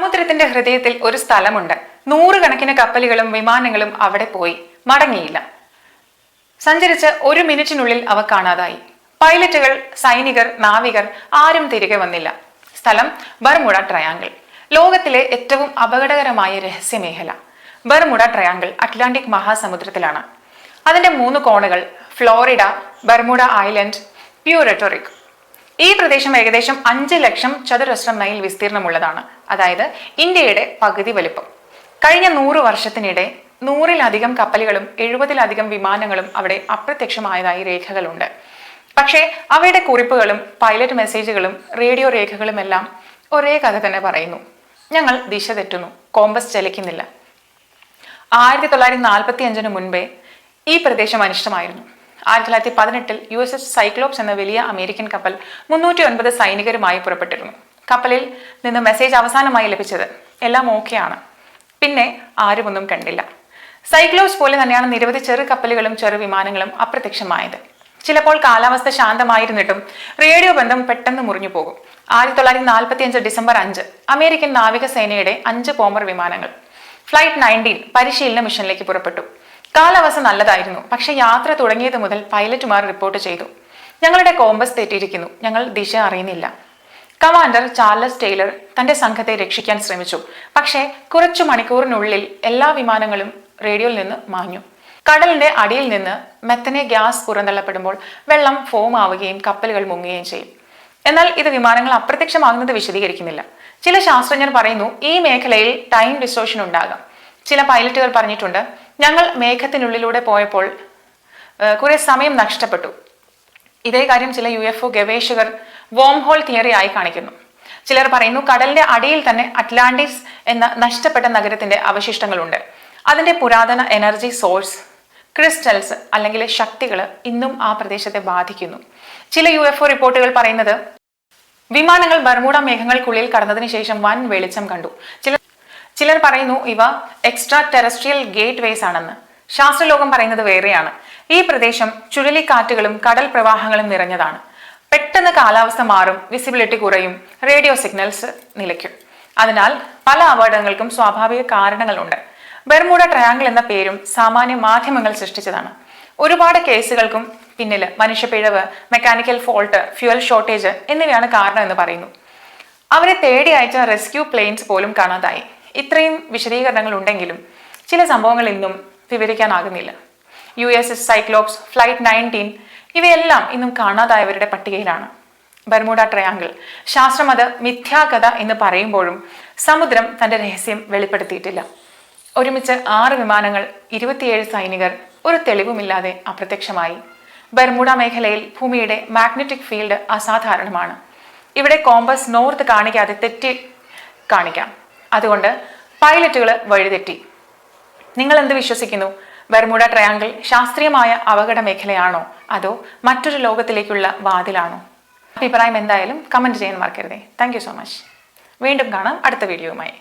സമുദ്രത്തിന്റെ ഹൃദയത്തിൽ ഒരു സ്ഥലമുണ്ട്. നൂറുകണക്കിന് കപ്പലുകളും വിമാനങ്ങളും അവിടെ പോയി. മടങ്ങിയില്ല. സഞ്ചരിച്ച് ഒരു മിനിറ്റിനുള്ളിൽ അവ കാണാതായി. പൈലറ്റുകൾ സൈനികർ നാവികർ ആരും തിരികെ വന്നില്ല. സ്ഥലം ബർമുഡ ട്രയാങ്കിൾ. ലോകത്തിലെ ഏറ്റവും അപകടകരമായ രഹസ്യമേഖല. ബർമുഡ ട്രയാങ്കിൾ അറ്റ്ലാന്റിക് മഹാസമുദ്രത്തിലാണ്. അതിന്റെ മൂന്ന് കോണുകൾ ഫ്ലോറിഡ ബർമുഡ ഐലൻഡ് പ്യൂറട്ടോറിക് ഈ പ്രദേശം ഏകദേശം അഞ്ച് ലക്ഷം ചതുരശ്ര മൈൽ വിസ്തീർണമുള്ളതാണ്. അതായത് ഇന്ത്യയുടെ പകുതി വലിപ്പം. കഴിഞ്ഞ നൂറ് വർഷത്തിനിടെ നൂറിലധികം കപ്പലുകളും എഴുപതിലധികം വിമാനങ്ങളും അവിടെ അപ്രത്യക്ഷമായതായി രേഖകളുണ്ട്. പക്ഷേ അവയുടെ കുറിപ്പുകളും പൈലറ്റ് മെസ്സേജുകളും റേഡിയോ രേഖകളും എല്ലാം ഒരേ കഥ തന്നെ പറയുന്നു. ഞങ്ങൾ ദിശ തെറ്റുന്നു കോമ്പസ് ചലിക്കുന്നില്ല. ആയിരത്തി തൊള്ളായിരത്തി നാൽപ്പത്തി അഞ്ചിന് മുൻപേ ഈ പ്രദേശം അനിഷ്ടമായിരുന്നു. ആയിരത്തി തൊള്ളായിരത്തി പതിനെട്ടിൽ യു എസ് എസ് സൈക്ലോപ്സ് എന്ന വലിയ അമേരിക്കൻ കപ്പൽ മുന്നൂറ്റി ഒൻപത് സൈനികരുമായി പുറപ്പെട്ടിരുന്നു. കപ്പലിൽ നിന്ന് മെസ്സേജ് അവസാനമായി ലഭിച്ചത് എല്ലാം ഓക്കെയാണ് പിന്നെ ആരുമൊന്നും കണ്ടില്ല. സൈക്ലോപ്സ് പോലെ തന്നെയാണ് നിരവധി ചെറു കപ്പലുകളും ചെറു വിമാനങ്ങളും അപ്രത്യക്ഷമായത്. ചിലപ്പോൾ കാലാവസ്ഥ ശാന്തമായിരുന്നിട്ടും റേഡിയോ ബന്ധം പെട്ടെന്ന് മുറിഞ്ഞു പോകും. ആയിരത്തി തൊള്ളായിരത്തി നാൽപ്പത്തി അഞ്ച് ഡിസംബർ അഞ്ച് അമേരിക്കൻ നാവികസേനയുടെ അഞ്ച് പോമർ വിമാനങ്ങൾ. ഫ്ലൈറ്റ് നയന്റീൻ പരിശീലന മിഷനിലേക്ക് പുറപ്പെട്ടു. കാലാവസ്ഥ നല്ലതായിരുന്നു. പക്ഷേ യാത്ര തുടങ്ങിയത് മുതൽ പൈലറ്റുമാർ റിപ്പോർട്ട് ചെയ്തു. ഞങ്ങളുടെ കോമ്പസ് തെറ്റിയിരിക്കുന്നു. ഞങ്ങൾ ദിശ അറിയുന്നില്ല. കമാൻഡർ ചാർലസ് ടെയ്ലർ തന്റെ സംഘത്തെ രക്ഷിക്കാൻ ശ്രമിച്ചു. പക്ഷേ കുറച്ചു മണിക്കൂറിനുള്ളിൽ എല്ലാ വിമാനങ്ങളും റേഡിയോയിൽ നിന്ന് മാഞ്ഞു. കടലിന്റെ അടിയിൽ നിന്ന് മെത്തനെ ഗ്യാസ് പുറന്തള്ളപ്പെടുമ്പോൾ വെള്ളം ഫോം ആവുകയും കപ്പലുകൾ മുങ്ങുകയും ചെയ്യും. എന്നാൽ ഇത് വിമാനങ്ങൾ അപ്രത്യക്ഷമാകുന്നത് വിശദീകരിക്കുന്നില്ല. ചില ശാസ്ത്രജ്ഞർ പറയുന്നു ഈ മേഖലയിൽ ടൈം ഡിസ്റ്റോഷൻ ഉണ്ടാകാം. ചില പൈലറ്റുകൾ പറഞ്ഞിട്ടുണ്ട് ഞങ്ങൾ മേഘത്തിനുള്ളിലൂടെ പോയപ്പോൾ കുറെ സമയം നഷ്ടപ്പെട്ടു. ഇതേ കാര്യം ചില യു എഫ് ഒ ഗവേഷകർ വോം ഹോൾ തിയറി ആയി കാണിക്കുന്നു. ചിലർ പറയുന്നു കടലിന്റെ അടിയിൽ തന്നെ അറ്റ്ലാന്റിസ് എന്ന നഷ്ടപ്പെട്ട നഗരത്തിന്റെ അവശിഷ്ടങ്ങളുണ്ട്. അതിന്റെ പുരാതന എനർജി സോഴ്സ് ക്രിസ്റ്റൽസ് അല്ലെങ്കിൽ ശക്തികൾ ഇന്നും ആ പ്രദേശത്തെ ബാധിക്കുന്നു. ചില യു എഫ് ഒ റിപ്പോർട്ടുകൾ പറയുന്നത് വിമാനങ്ങൾ ബർമൂഡ മേഘങ്ങൾക്കുള്ളിൽ കടന്നതിന് ശേഷം വൻ വെളിച്ചം കണ്ടു. ചില ചിലർ പറയുന്നു ഇവ എക്സ്ട്രാ ടെറസ്ട്രിയൽ ഗേറ്റ് വേസ് ആണെന്ന്. ശാസ്ത്രലോകം പറയുന്നത് വേറെയാണ്. ഈ പ്രദേശം ചുഴലിക്കാറ്റുകളും കടൽ പ്രവാഹങ്ങളും നിറഞ്ഞതാണ്. പെട്ടെന്ന് കാലാവസ്ഥ മാറും വിസിബിലിറ്റി കുറയും റേഡിയോ സിഗ്നൽസ് നിലയ്ക്കും. അതിനാൽ പല അപകടങ്ങൾക്കും സ്വാഭാവിക കാരണങ്ങളുണ്ട്. ബെർമൂഡ ട്രയാങ്കിൾ എന്ന പേരും സാമാന്യ മാധ്യമങ്ങൾ സൃഷ്ടിച്ചതാണ്. ഒരുപാട് കേസുകൾക്കും പിന്നിൽ മനുഷ്യപ്പിഴവ് മെക്കാനിക്കൽ ഫോൾട്ട് ഫ്യുവൽ ഷോർട്ടേജ് എന്നിവയാണ് കാരണം എന്ന് പറയുന്നു. അവരെ തേടി അയച്ച റെസ്ക്യൂ പ്ലെയിൻസ് പോലും കാണാതായി. ഇത്രയും വിശദീകരണങ്ങൾ ഉണ്ടെങ്കിലും ചില സംഭവങ്ങൾ ഇന്നും വിവരിക്കാനാകുന്നില്ല. U S S Cyclops flight nineteen ഇവയെല്ലാം ഇന്നും കാണാതായവരുടെ പട്ടികയിലാണ്. ബർമൂഡ ട്രയാങ്കിൾ ശാസ്ത്രമത മിഥ്യാകഥ എന്ന് പറയുമ്പോഴും സമുദ്രം തന്റെ രഹസ്യം വെളിപ്പെടുത്തിയിട്ടില്ല. ഒരുമിച്ച് ആറ് വിമാനങ്ങൾ ഇരുപത്തിയേഴ് സൈനികർ ഒരു തെളിവുമില്ലാതെ അപ്രത്യക്ഷമായി. ബർമൂഡ മേഖലയിൽ ഭൂമിയുടെ മാഗ്നറ്റിക് ഫീൽഡ് അസാധാരണമാണ്. ഇവിടെ കോമ്പസ് നോർത്ത് കാണിക്കാതെ തെറ്റി കാണിക്കാം. അതുകൊണ്ട് പൈലറ്റുകൾ വഴിതെറ്റി നിങ്ങൾ എന്ത് വിശ്വസിക്കുന്നു? ബർമുഡ ട്രയാങ്കിൾ ശാസ്ത്രീയമായ അപകട മേഖലയാണോ? അതോ മറ്റൊരു ലോകത്തിലേക്കുള്ള വാതിലാണോ? അഭിപ്രായം എന്തായാലും കമന്റ് ചെയ്യാൻ മറക്കരുതേ. താങ്ക് സോ മച്ച് വീണ്ടും കാണാം അടുത്ത വീഡിയോയുമായി.